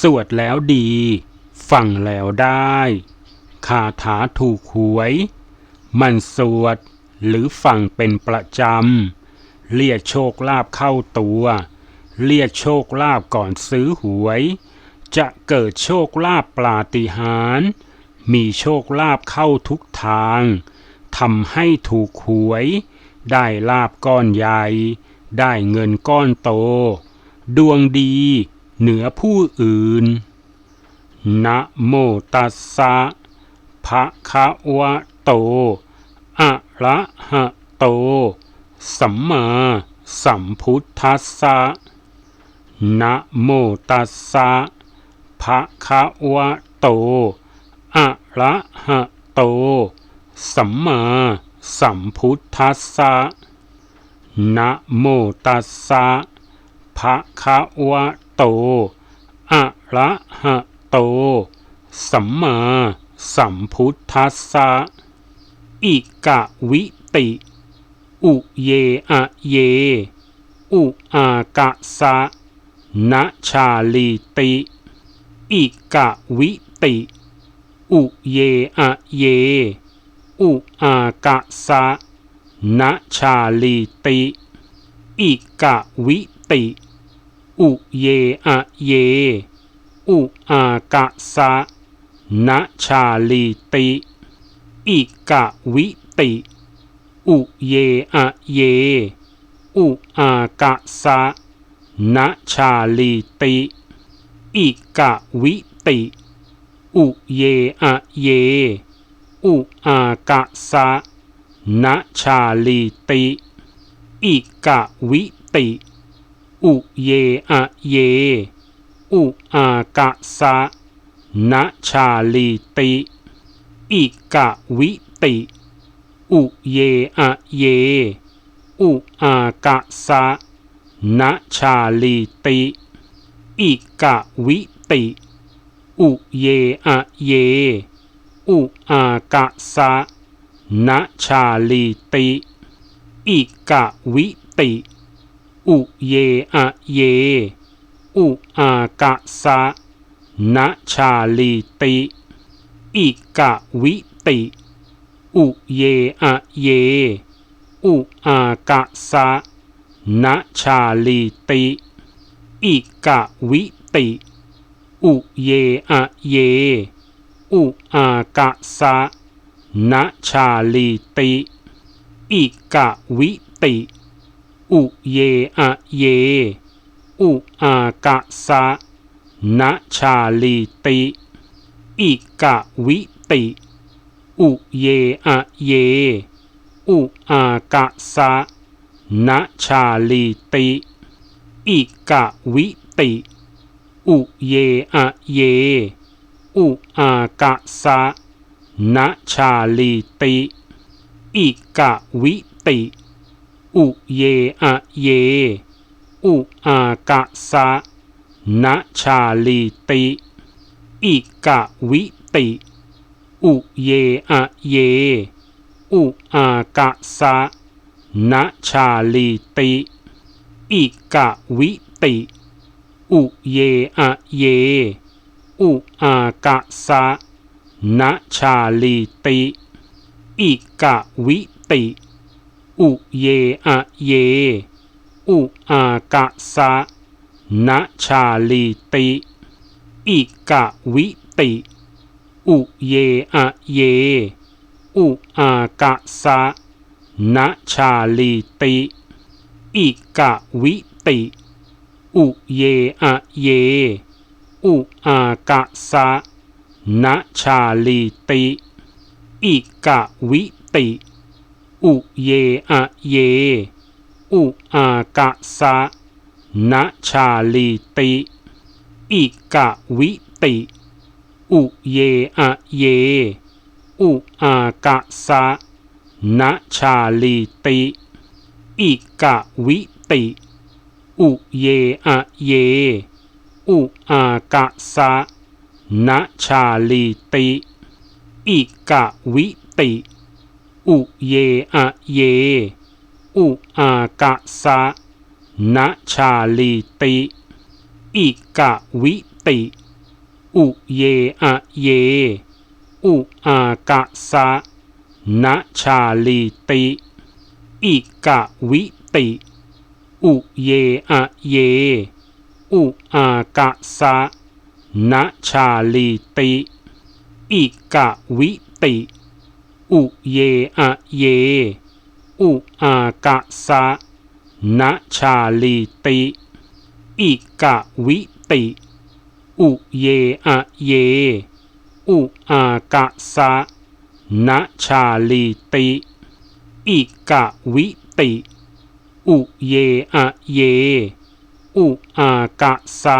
สวดแล้วดี ฟังแล้วได้คาถาถูกหวย มันสวดหรือฟังเป็นประจำ เรียกโชคลาภเข้าตัว เรียกโชคลาภก่อนซื้อหวย จะเกิดโชคลาภปาฏิหาริย์มีโชคลาภเข้าทุกทางทำให้ถูกหวย ได้ลาบก้อนใหญ่ ได้เงินก้อนโต ดวงดี เหนือผู้อื่น นะโมตัสสะภะคะวะโต อะระหะโต สัมมาสัมพุทธัสสะ นะโมตัสสะภะคะวะโต อะระหะโต สัมมาสัมพุทธัสสะ นะโมตัสสะภะคะวะ โตอะระหะโต สัมมาสัมพุทธัสสะอิกะวิติ อุเยอะเย อุอากะสะนะชาลีติ อิกะวิติ อุเยอะเย อุอากะสะนะชาลีติ อิกะวิติ อุเยอะเย อุอากะสะนะชาลีติ อิกะวิติ อุเยอะเย อุอากะสะนะชาลีติ อิกะวิติ อุเยอะเย อุอากะสะนะชาลีติ อิกะวิติ อุเยอะเย อุอากะสะนะชาลีติ อิกะวิติ อุเยอะเย อุอากะสะนะชาลีติ อิกะวิติ อุเยอะเย อุอากะสะนะชาลีติ อิกะวิติ อุเยอะเย อุอากะสะนะชาลีติ อิกะวิติ อุเยอะเย อุอากะสะนะชาลีติ อิกะวิติ อุเยอะเย อุอากะสะนะชาลีติ อิกะวิติ อุเยอะเย อุอากะสะนะชาลีติ อิกะวิติ อุเยอะเย อุอากะสะนะชาลีติ อิกะวิติ อุเยอะเย อุอากะสะนะชาลีติ อิกะวิติ อุเยอะเย อุอากะสะนะชาลีติ อิกะวิติ อุเยอะเย อุอากะสะนะชาลีติ อิกะวิติ อุเยอะเย อุอากะสะนะชาลีติ อิกะวิติ อุเยอะเย อุอากะสะนชาลีติ อิกะวิติ อุเยอะเย อุอากะสะนชาลีติ อิกะวิติ อุเยอะเย อุอากะสะนชาลีติ อิกะวิติ อุเยอะเย อุอากะสะนะชาลีติ อิกะวิติ อุเยอะเย อุอากะสะนะชาลีติ อิกะวิติ อุเยอะเย อุอากะสะนะชาลีติ อิกะวิติ อุเยอะเย อุอากะสะนะชาลีติ อิกะวิติ อุเยอะเย อุอากะสะนะชาลีติ อิกะวิติ อุเยอะเย อุอากะสะนะชาลีติ อิกะวิติ อุเยอะเย อุอากะสะนะชาลีติ อิกะวิติ อุเยอะเย อุอากะสะนะชาลีติ อิกะวิติ อุเยอะเย อุอากะสะ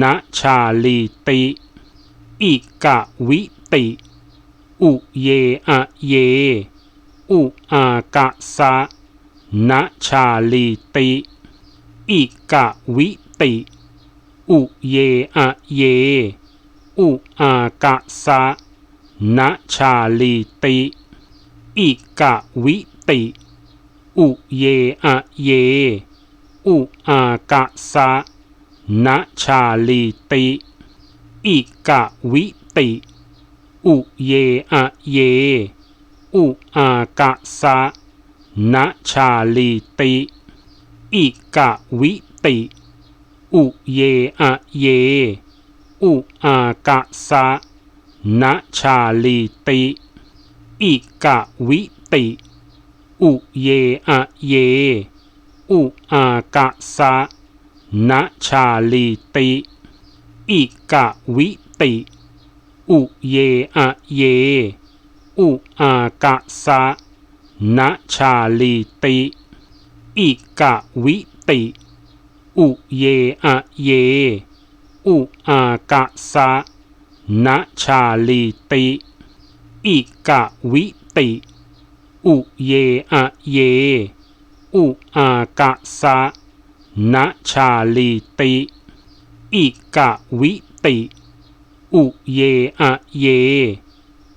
นะชาลีติ อิกะวิติ อุเยอะเย อุอากะสะนะชาลีติ อิกะวิติ อุเยอะเย อุอากะสะนะชาลีติ อิกะวิติ อุเยอะเย อุอากะสะนะชาลีติ อิกะวิติ อุเยอะเย อุอากะสะนะชาลีติ อิกะวิติ อุเยอะเย อุอากะสะนะชาลีติ อิกะวิติ อุเยอะเย อุอากะสะนะชาลีติ อิกะวิติ อุเยอะเย อุอากะสะนะชาลีติ อิกะวิติ อุเยอะเย อุอากะสะนะชาลีติ อิกะวิติ อุเยอะเย อุอากะสะนะชาลีติ อิกะวิติ อุเยอะเย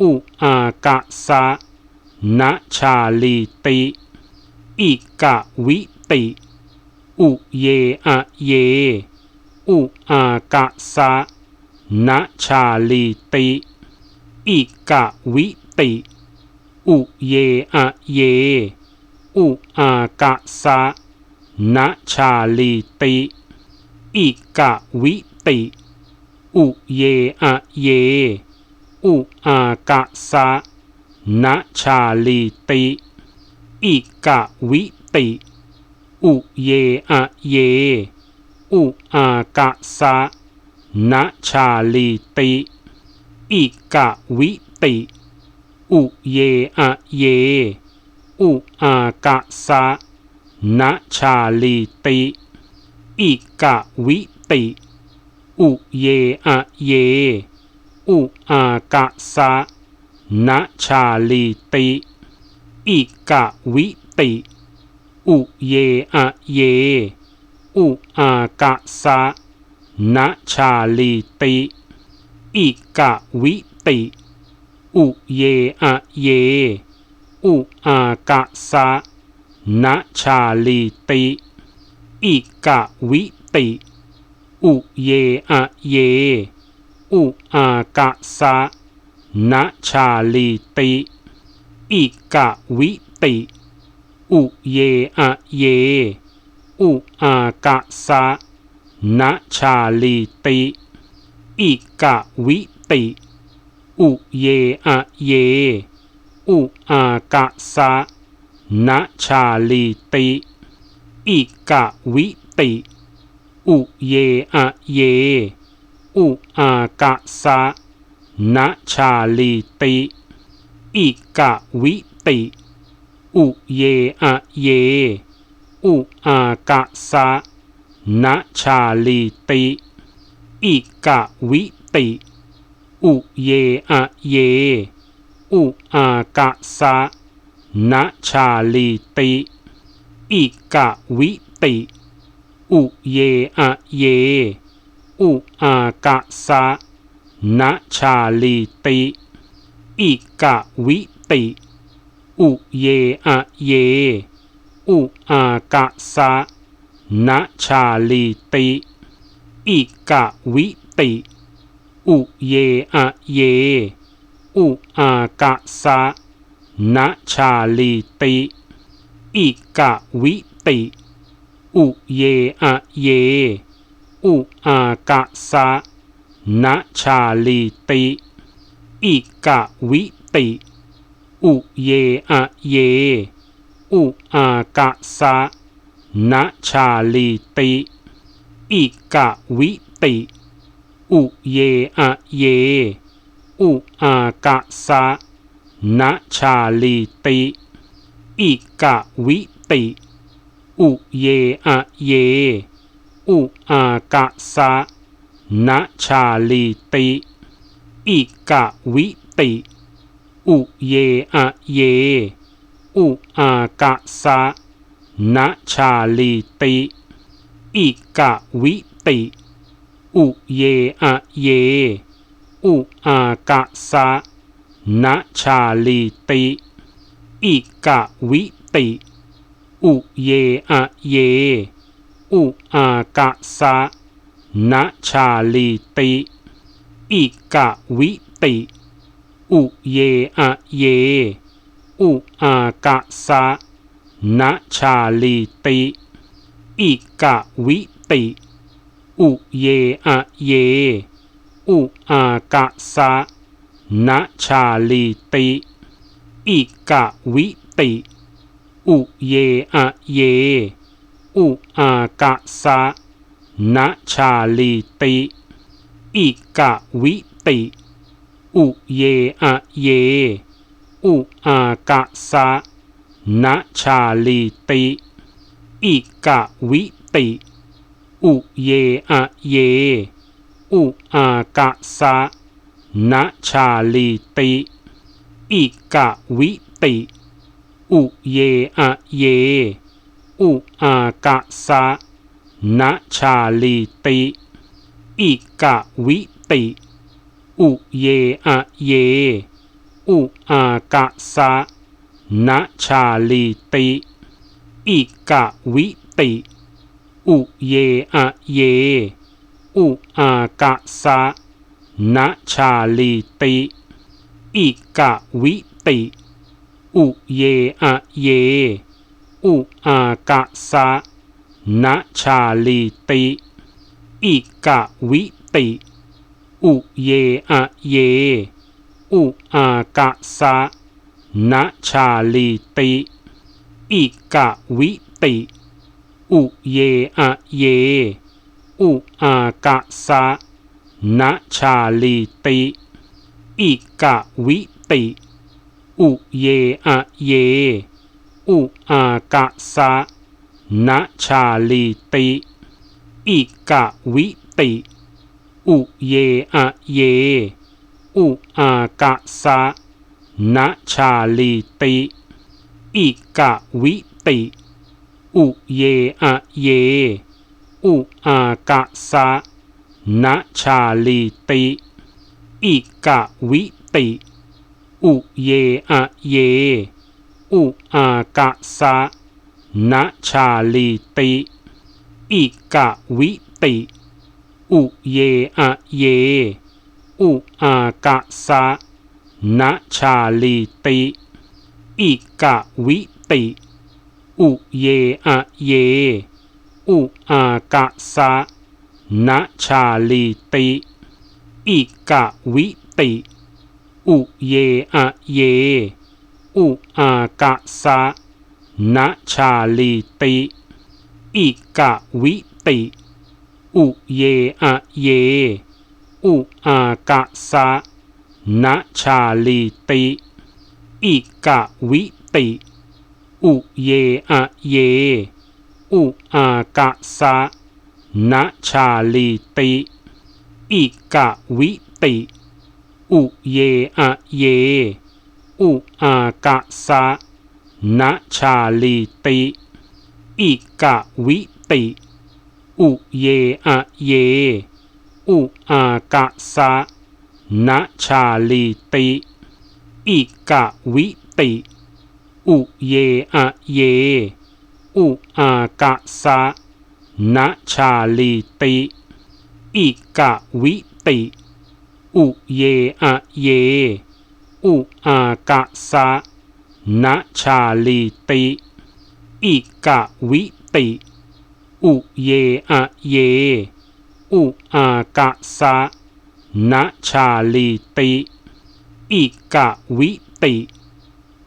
อุอากะสะนะชาลีติ อิกะวิติ อุเยอะเย อุอากะสะนะชาลีติ อิกะวิติ อุเยอะเย อุอากะสะนะชาลีติ อิกะวิติ อุเยอะเย อุอากะสะนะชาลีติ อิกะวิติ อุเยอะเย อุอากะสะนะชาลีติ อิกะวิติ อุเยอะเย อุอากะสะนะชาลีติ อิกะวิติ อุเยอะเย อุอากะสะนะชาลีติ อิกะวิติ อุเยอะเย อุอากะสะนะชาลีติ อิกะวิติ อุเยอะเย อุอากะสะนะชาลีติ อิกะวิติ อุเยอะเย อุอากะสะนะชาลีติ อิกะวิติ อุเยอะเย อุอากะสะนะชาลีติ อิกะวิติ อุเยอะเย อุอากะสะนะชาลีติ อิกะวิติ อุเยอะเย อุอากะสะนะชาลีติ อิกะวิติ อุเยอะเย อุอากะสะนะชาลีติ อิกะวิติ อุเยอะเย อุอากะสะนะชาลีติ อิกะวิติ อุเยอะเย อุอากะสะนะชาลีติ อิกะวิติ อุเยอะเย อุอากะสะนะชาลีติ อิกะวิติ อุเยอะเย อุอากะสะนะชาลีติ อิกะวิติ อุเยอะเย อุอากะสะนะชาลีติ อิกะวิติ อุเยอะเย อุอากะสะนะชาลีติ อิกะวิติ อุเยอะเย อุอากะสะนะชาลีติ อิกะวิติ อุเยอะเย อุอากะสะนะชาลีติ อิกะวิติ อุเยอะเย อุอากะสะนะชาลีติ อิกะวิติ อุเยอะเย อุอากะสะนะชาลีติ อิกะวิติ อุเยอะเย อุอากะสะนชาลีติ อิกะวิติ อุเยอะเย อุอากะสะนชาลีติ อิกะวิติ อุเยอะเย อุอากะสะนชาลีติ อิกะวิติ อุเยอะเย อุอากะสะนะชาลีติ อิกะวิติ อุเยอะเย อุอากะสะนะชาลีติ อิกะวิติ อุเยอะเย อุอากะสะนะชาลีติ อิกะวิติ อุเยอะเย อุอากะสะนะชาลีติ อิกะวิติ อุเยอะเย อุอากะสะนะชาลีติ อิกะวิติ อุเยอะเย อุอากะสะนะชาลีติ อิกะวิติ อุเยอะเย อุอากะสะนะชาลีติ อิกะวิติ อุเยอะเย อุอากะสะนะชาลีติ อิกะวิติ อุเยอะเย อุอากะสะนะชาลีติ อิกะวิติ อุเยอะเย อุอากะสะนะชาลีติ อิกะวิติ อุเยอะเย อุอากะสะนะชาลีติ อิกะวิติ อุเยอะเย อุอากะสะนะชาลีติ อิกะวิติ อุเยอะเย อุอากะสะนะชาลีติ อิกะวิติ อุเยอะเย อุอากะสะนะชาลีติ อิกะวิติ อุเยอะเย อุอากะสะนะชาลีติ อิกะวิติ อุเยอะเย อุอากะสะนะชาลีติ อิกะวิติ อุเยอะเย อุอากะสะนะชาลีติ อิกะวิติ อุเยอะเย อุอากะสะนะชาลีติ อิกะวิติ อุเยอะเย อุอากะสะนะชาลีติ อิกะวิติ อุเยอะเย อุอากะสะนะชาลีติ อิกะวิติ อุเยอะเย อุอากะสะนะชาลีติ อิกะวิติ อุเยอะเย อุอากะสะนะชาลีติ อิกะวิติ อุเยอะเย อุอากะสะนะชาลีติ อิกะวิติ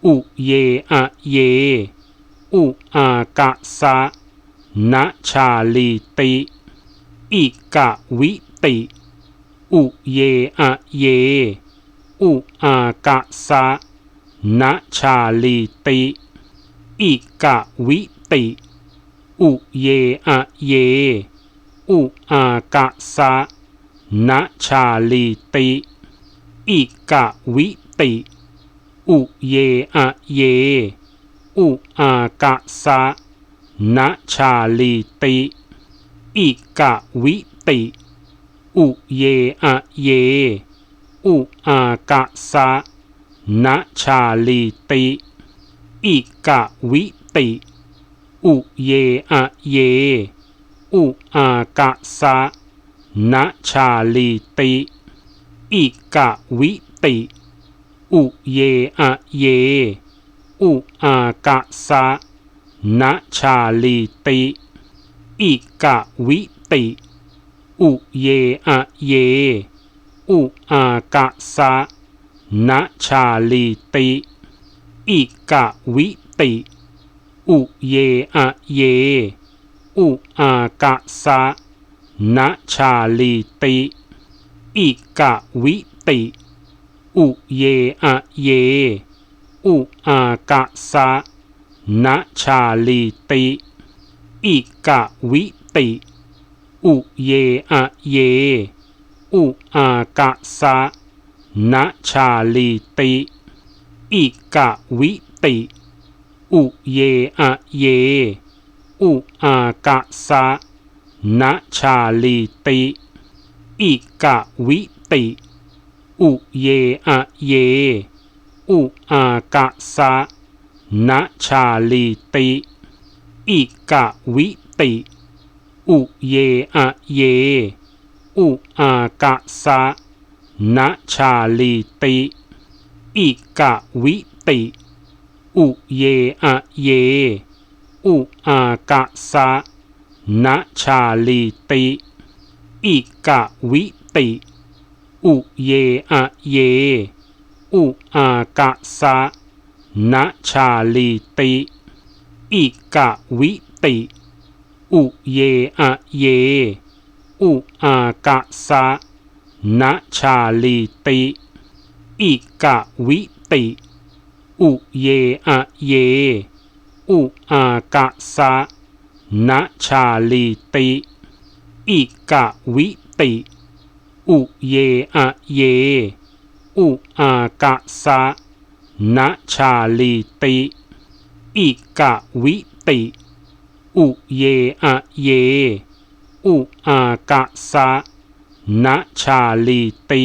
อุเยอะเย อุอากะสะนะชาลีติ อิกะวิติ อุเยอะเย อุอากะสะนะชาลีติ อิกะวิติ อุเยอะเย อุอากะสะนะชาลีติ อิกะวิติ อุเยอะเย อุอากะสะนะชาลีติ อิกะวิติ อุเยอะเย อุอากะสะนะชาลีติ อิกะวิติ อุเยอะเย อุอากะสะนะชาลีติ อิกะวิติ อุเยอะเย อุอากะสะนะชาลีติ อิกะวิติ อุเยอะเย อุอากะสะนะชาลีติ อิกะวิติ อุเยอะเย อุอากะสะนะชาลีติ อิกะวิติ อุเยอะเย อุอากะสะนะชาลีติ อิกะวิติ อุเยอะเย อุอากะสะนะชาลีติ อิกะวิติ อุเยอะเย อุอากะสะนะชาลีติ อิกะวิติ อุเยอะเย อุอากะสะนะชาลีติ อิกะวิติ อุเยอะเย อุอากะสะนะชาลีติ อิกะวิติ อุเยอะเย อุอากะสะนะชาลีติ อิกะวิติ อุเยอะเย อุอากะสะนะชาลีติ อิกะวิติ อุเยอะเย อุอากะสะนะชาลีติ อิกะวิติ อุเยอะเย อุอากะสะนะชาลีติ อิกะวิติ อุเยอะเย อุอากะสะนะชาลีติ อิกะวิติ อุเยอะเย อุอากะสะนะชาลีติ